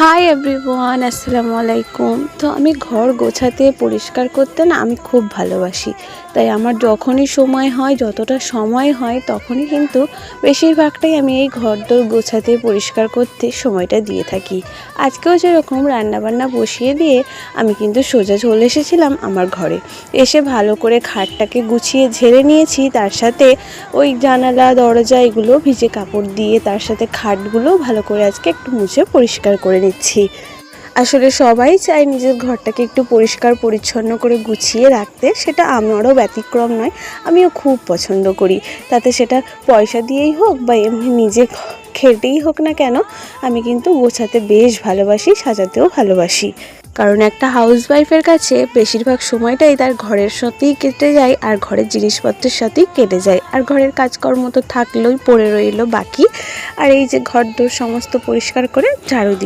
Hi everyone আসসালামু আলাইকুম। তো আমি ঘর গোছাতে পরিষ্কার করতে না আমি খুব ভালোবাসি। তাই আমার যখনই সময় হয়, যতটা সময় হয়, তখনই কিন্তু বেশিরভাগটাই আমি এই ঘর দোর গোছাতে পরিষ্কার করতে সময়টা দিয়ে থাকি। আজকেও যেরকম রান্নাবান্না বসিয়ে দিয়ে আমি কিন্তু সোজা চলে এসেছিলাম আমার ঘরে। এসে ভালো করে খাটটাকে গুছিয়ে ঝেড়ে নিয়েছি, তার সাথে ওই জানালা, দরজা এগুলো ভিজে কাপড় দিয়ে তার সাথে খাটগুলো ভালো করে আজকে একটু মুছে পরিষ্কার করে নিচ্ছি। আসলে সবাই চায় নিজের ঘরটাকে একটু পরিষ্কার, পরিচ্ছন্ন করে গুছিয়ে রাখতে। সেটা আমারও ব্যতিক্রম নয়, আমিও খুব পছন্দ করি। তাতে সেটা পয়সা দিয়েই হোক বা এমনি নিজে খেটেই হোক না কেন, আমি কিন্তু গোছাতে বেশ ভালোবাসি, সাজাতেও ভালোবাসি। কারণ একটা হাউসওয়াইফের কাছে বেশিরভাগ সময়টাই তার ঘরের সাথেই কেটে যায় আর ঘরের জিনিসপত্রের সাথেই কেটে যায়। আর ঘরের কাজকর্ম তো থাকলোই, পড়ে রইল বাকি। আর এই যে ঘর দোর সমস্ত পরিষ্কার করে ঝাড়ু দিয়ে